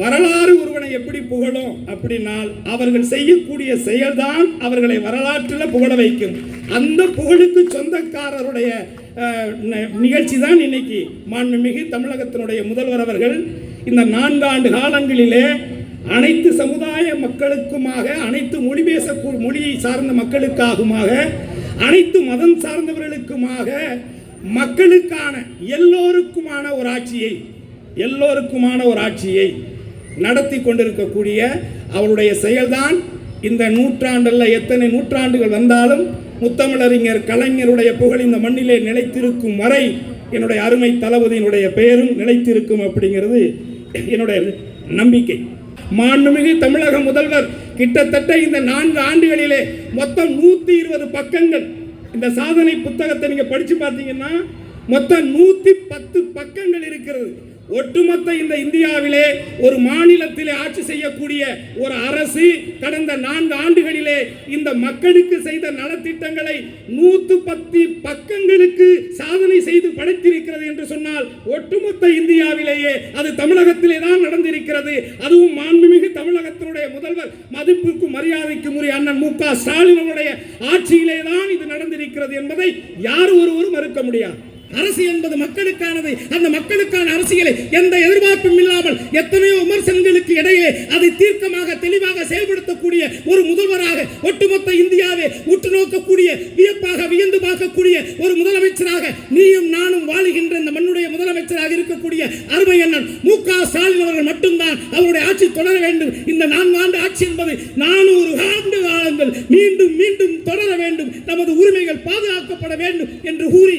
வரலாறு ஒருவனை எப்படி புகழும்? அப்படின்னால் அவர்கள் செய்யக்கூடிய செயல்தான் அவர்களை வரலாற்றில் புகழ வைக்கும். அந்த புகழுக்கு சொந்தக்காரருடைய நிகழ்ச்சி தான் இன்னைக்கு மாண்புமிகு தமிழகத்தினுடைய முதல்வர் அவர்கள். இந்த நான்காண்டு காலங்களிலே அனைத்து சமுதாய மக்களுக்குமாக அனைத்து மொழி பேச மொழியை சார்ந்த மக்களுக்காகுமாக அனைத்து மதம் சார்ந்தவர்களுக்குமாக மக்களுக்கான எல்லோருக்குமான ஒரு ஆட்சியை எல்லோருக்குமான ஒரு ஆட்சியை நடத்தி கொண்டிருக்கக்கூடிய அவருடைய செயல்தான். இந்த நூற்றாண்டில் எத்தனை நூற்றாண்டுகள் வந்தாலும் முத்தமிழறிஞர் கலைஞருடைய புகழ் இந்த மண்ணிலே நிலைத்திருக்கும் வரை என்னுடைய அருமை தளபதியினுடைய பெயரும் நிலைத்திருக்கும் அப்படிங்கிறது என்னுடைய நம்பிக்கை. மாண்புமிகு தமிழக முதல்வர் கிட்டத்தட்ட இந்த நான்கு ஆண்டுகளிலே மொத்தம் நூத்தி இருபது பக்கங்கள். இந்த சாதனை புத்தகத்தை நீங்க படிச்சு பார்த்தீங்கன்னா மொத்தம் நூத்தி பத்து பக்கங்கள் இருக்கிறது. ஒட்டுமொத்த இந்த இந்தியாவிலே ஒரு மாநிலத்திலே ஆட்சி செய்யக்கூடிய ஒரு அரசு கடந்த நான்கு ஆண்டுகளிலே இந்த மக்களுக்கு செய்த நலத்திட்டங்களை நூத்து பத்து பக்கங்களுக்கு சாதனை செய்து படைத்திருக்கிறது என்று சொன்னால் ஒட்டுமொத்த இந்தியாவிலேயே அது தமிழகத்திலே தான் நடந்திருக்கிறது. அதுவும் மாண்புமிகு தமிழகத்தினுடைய முதல்வர் மதிப்புக்கும் மரியாதைக்கும் உரிய அண்ணன் மு க ஸ்டாலின் ஆட்சியிலே தான் இது நடந்திருக்கிறது என்பதை யார் ஒருவரும் மறுக்க முடியாது. அரசு என்பது மக்களுக்கானது. அந்த மக்களுக்கான அரசியலை எந்த எதிர்பார்ப்பும் இல்லாமல் எத்தனையோ விமர்சனங்களுக்கு இடையே அதை தீர்க்கமாக தெளிவாக செயல்படுத்தக்கூடிய ஒரு முதல்வராக ஒட்டுமொத்த இந்தியாவை உற்று நோக்கக்கூடிய வியப்பாக வியந்து பார்க்கக்கூடிய ஒரு முதலமைச்சராக நீயும் நானும் வாழுகின்ற இந்த மண்ணுடைய முதலமைச்சராக இருக்கக்கூடிய அருமை அண்ணன் மு க ஸ்டாலின் அவர்கள் மட்டும்தான் அவருடைய ஆட்சி தொடர வேண்டும். இந்த நான்கு ஆண்டு ஆட்சி என்பது நானூறு ஆண்டு காலங்கள் மீண்டும் மீண்டும் தொடர வேண்டும். நமது உரிமைகள் பாதுகாக்கப்பட வேண்டும் என்று கூறி